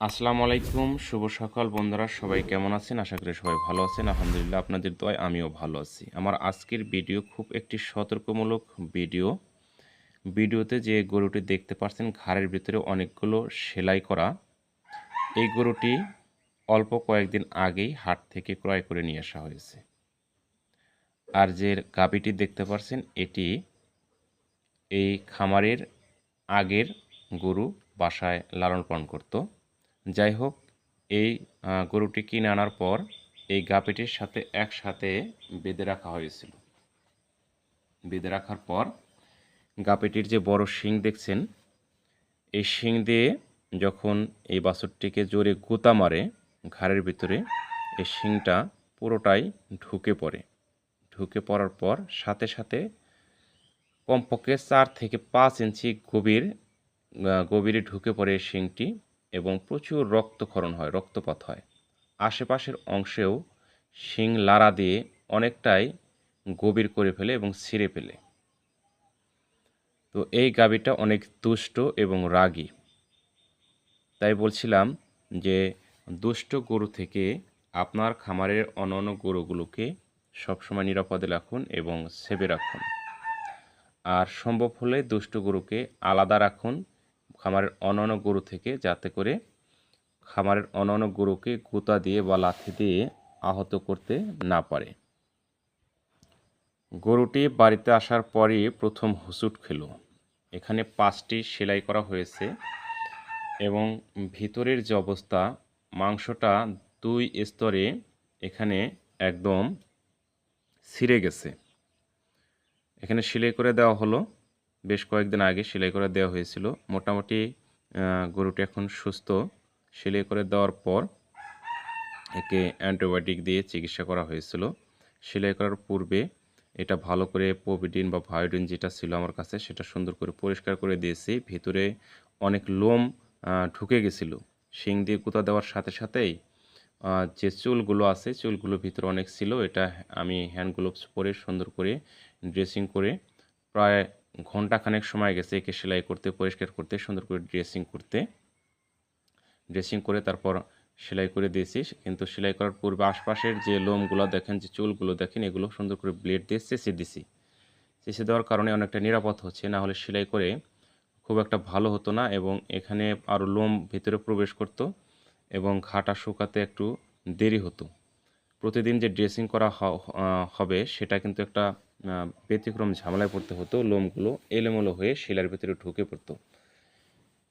আসসালামু আলাইকুম, শুভ সকাল বন্ধুরা, সবাই কেমন আছেন? আশা করি সবাই ভালো আছেন। আলহামদুলিল্লাহ, আপনাদের দয় আমিও ভালো আছি। আমার আজকের ভিডিও খুব একটি সতর্কমূলক ভিডিও। ভিডিওতে যে গরুটি দেখতে পাচ্ছেন, ঘাড়ের ভিতরে অনেকগুলো সেলাই করা। এই গরুটি অল্প কয়েকদিন আগেই হাট থেকে ক্রয় করে নিয়ে আসা হয়েছে। আর যে গাবিটি দেখতে পাচ্ছেন, এটি এই খামারের আগের গরু বাসায় লালন পালন করতো। যাই হোক এই গরুটি কিনে আনার পর এই গাপিটির সাথে একসাথে বেঁধে রাখা হয়েছিল। বেঁধে রাখার পর গাপিটির যে বড় শিং দেখছেন, এই শিং দিয়ে যখন এই বাছুরটিকে জোরে গুতা মারে ঘাড়ের ভিতরে, এই শিংটা পুরোটাই ঢুকে পড়ে। ঢুকে পড়ার পর সাথে সাথে কমপক্ষে চার থেকে পাঁচ ইঞ্চি গভীর গভীরে ঢুকে পড়ে শিংটি। এবং প্রচুর রক্তক্ষরণ হয়, রক্তপাত হয়। আশেপাশের অংশেও শিং লাড়া দিয়ে অনেকটাই গভীর করে ফেলে এবং ছিঁড়ে ফেলে। তো এই গাভীটা অনেক দুষ্ট এবং রাগী। তাই বলছিলাম যে, দুষ্ট গরু থেকে আপনার খামারের অন্যান্য গরুগুলোকে সবসময় নিরাপদে রাখুন এবং সেবে রাখুন। আর সম্ভব হলে দুষ্ট গরুকে আলাদা রাখুন খামারের অন্যান্য গরু থেকে যাতে করে খামারের অন্যান্য গরুকে গুতা দিয়ে বা লাথি দিয়ে আহত করতে না পারে। গরুটি বাড়িতে আসার পরই প্রথম হুসুট খেলো। এখানে পাঁচটি সেলাই করা হয়েছে এবং ভিতরের যে অবস্থা, মাংসটা দুই স্তরে এখানে একদম ছিঁড়ে গেছে। এখানে সেলাই করে দেওয়া হলো। বেশ কয়েকদিন আগে সেলাই করে দেওয়া হয়েছিল। মোটামুটি গরুটি এখন সুস্থ। সেলাই করে দেওয়ার পর একে অ্যান্টিবায়োটিক দিয়ে চিকিৎসা করা হয়েছিল। সেলাই করার পূর্বে এটা ভালো করে পোভিডিন বা ভায়োডিন যেটা ছিল আমার কাছে, সেটা সুন্দর করে পরিষ্কার করে দিয়েছি। ভিতরে অনেক লোম ঢুকে গেছিল। শিং দিয়ে গুঁতা দেওয়ার সাথে সাথেই যে চুলগুলো আছে চুলগুলো ভিতরে অনেক ছিল। এটা আমি হ্যান্ড গ্লোভস পরে সুন্দর করে ড্রেসিং করে প্রায় ঘন্টাখানেক সময় গেছে একে সেলাই করতে, পরিষ্কার করতে, সুন্দর করে ড্রেসিং করতে। ড্রেসিং করে তারপর সেলাই করে দিয়েছি। কিন্তু সেলাই করার পূর্বে আশপাশের যে লোমগুলো দেখেন, যে চুলগুলো দেখেন, এগুলো সুন্দর করে ব্লেড দিয়ে চেঁচে দিছি। চেঁচে দেওয়ার কারণে অনেকটা নিরাপদ হচ্ছে। না হলে সেলাই করে খুব একটা ভালো হতো না এবং এখানে আরও লোম ভিতরে প্রবেশ করতো এবং ঘাটা শুকাতে একটু দেরি হতো। প্রতিদিন যে ড্রেসিং করা হবে, সেটা কিন্তু একটা ব্যতিক্রম ঝামেলায় পড়তে হতো, লোমগুলো এলোমেলো হয়ে সেলাইয়ের ভিতরে ঢুকে পড়তো।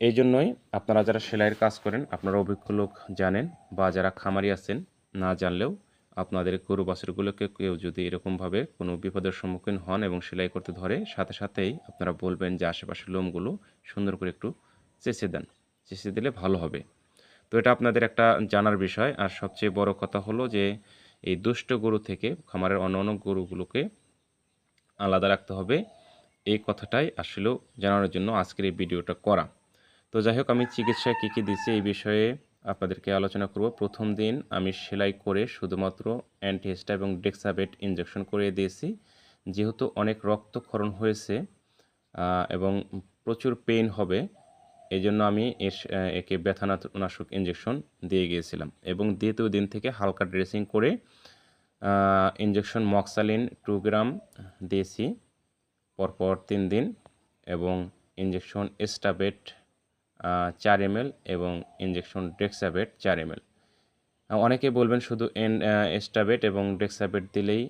এই জন্যই আপনারা যারা সেলাইয়ের কাজ করেন, আপনারা অভিজ্ঞ লোক জানেন বা যারা খামারি আছেন, না জানলেও আপনাদের গরু বাছুরগুলোকে কেউ যদি এরকমভাবে কোনো বিপদের সম্মুখীন হন এবং সেলাই করতে ধরে, সাথে সাথেই আপনারা বলবেন যে আশেপাশের লোমগুলো সুন্দর করে একটু চেঁচে দেন। চেঁচে দিলে ভালো হবে। তো এটা আপনাদের একটা জানার বিষয়। আর সবচেয়ে বড় কথা হলো যে, এই দুষ্ট গরু থেকে খামারের অন্য অন্য গরুগুলোকে আলাদা রাখতে হবে। এই কথাটাই আসলেও জানানোর জন্য আজকের এই ভিডিওটা করা। তো যাই হোক, আমি চিকিৎসায় কী কী দিচ্ছি এই বিষয়ে আপনাদেরকে আলোচনা করব। প্রথম দিন আমি সেলাই করে শুধুমাত্র অ্যান্টিহেস্টা এবং ডেক্সাবেট ইঞ্জেকশন করে দিয়েছি। যেহেতু অনেক রক্তক্ষরণ হয়েছে এবং প্রচুর পেইন হবে এই জন্য আমি এর একে ব্যথানাশক ইঞ্জেকশন দিয়ে গিয়েছিলাম। এবং দ্বিতীয় দিন থেকে হালকা ড্রেসিং করে ইনজেকশন মক্সালিন টু গ্রাম দিয়েছি, পরপর তিন দিন এবং ইনজেকশন এস্টাবেট চার এম এবং ইনজেকশন ডেক্সাবেট চার এম অনেকে বলবেন শুধু এন এস্টাবেট এবং ডেক্সাবেট দিলেই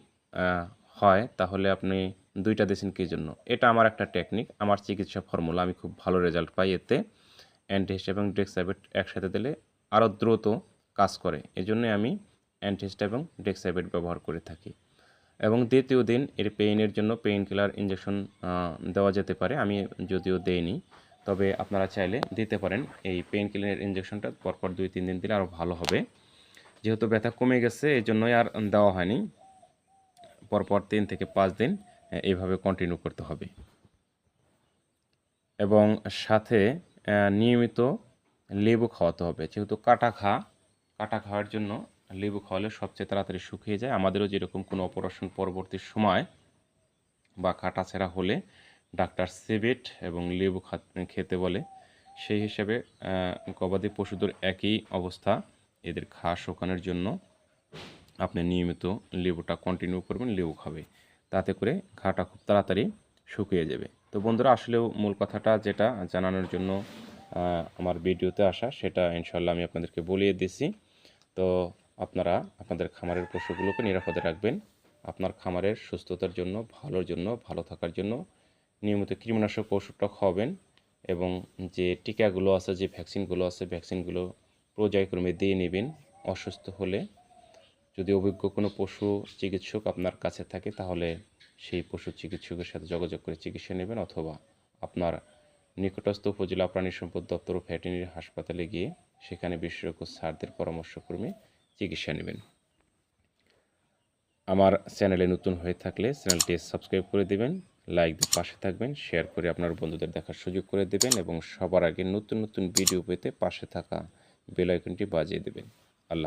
হয়, তাহলে আপনি দুইটা দিয়েছেন কী জন্য? এটা আমার একটা টেকনিক আমার চিকিৎসা ফর্মুলা আমি খুব ভালো রেজাল্ট পাই এতে। অ্যান্টিহিস্ট এবং ডেক্সাবেট একসাথে দিলে আরও দ্রুত কাজ করে। এজন্যই আমি অ্যান্টিহিস্ট এবং ডেক্সাবেট ব্যবহার করে থাকি। এবং দ্বিতীয় দিন এর পেইনের জন্য পেইন কিলার ইঞ্জেকশন দেওয়া যেতে পারে। আমি যদিও দেইনি, তবে আপনারা চাইলে দিতে পারেন। এই পেইন কিলার ইঞ্জেকশনটা পরপর দুই, তিন দিন দিলে আরও ভালো হবে। যেহেতু ব্যথা কমে গেছে এই জন্যই আর দেওয়া হয়নি। পরপর তিন থেকে পাঁচ দিন এইভাবে কন্টিনিউ করতে হবে। এবং সাথে নিয়মিত লেবু খাওয়াতে হবে। যেহেতু কাটা খা কাটা খাওয়ার জন্য লেবু খাওয়ালে সবচেয়ে তাড়াতাড়ি শুকিয়ে যায়। আমাদেরও যেরকম কোনো অপারেশন পরবর্তী সময় বা কাটা ছেঁড়া হলে ডাক্তার সেবেট এবং লেবু খেতে বলে। সেই হিসেবে গবাদি পশুদের একই অবস্থা। এদের ঘাস শুকানোর জন্য আপনি নিয়মিত লেবুটা কন্টিনিউ করবেন, লেবু খাবে। তাতে করে ঘাটা খুব তাড়াতাড়ি শুকিয়ে যাবে। তো বন্ধুরা, আসলেও মূল কথাটা যেটা জানানোর জন্য আমার ভিডিওতে আসা, সেটা ইনশাল্লাহ আমি আপনাদেরকে বলিয়ে দিছি। তো আপনারা আপনাদের খামারের পশুগুলোকে নিরাপদে রাখবেন। আপনার খামারের সুস্থতার জন্য, ভালোর জন্য, ভালো থাকার জন্য নিয়মিত কীটনাশক ওষুধটা খাওয়াবেন এবং যে টিকাগুলো আছে, যে ভ্যাকসিনগুলো আছে, ভ্যাকসিনগুলো পর্যায়ক্রমে দিয়ে নেবেন। অসুস্থ হলে যদি অভিজ্ঞ কোনো পশু চিকিৎসক আপনার কাছে থাকে, তাহলে সেই পশু চিকিৎসকের সাথে যোগাযোগ করে চিকিৎসা নেবেন অথবা আপনার নিকটস্থ উপজেলা প্রাণী সম্পদ দপ্তর ও ভেটেরিনারি হাসপাতালে গিয়ে সেখানে বিশেষজ্ঞ স্যারদের পরামর্শক্রমে চিকিৎসা নেবেন। আমার চ্যানেলে নতুন হয়ে থাকলে চ্যানেলটি সাবস্ক্রাইব করে দেবেন, লাইক দিয়ে পাশে থাকবেন, শেয়ার করে আপনার বন্ধুদের দেখার সুযোগ করে দেবেন এবং সবার আগে নতুন নতুন ভিডিও পেতে পাশে থাকা বেল আইকনটি বাজিয়ে দেবেন।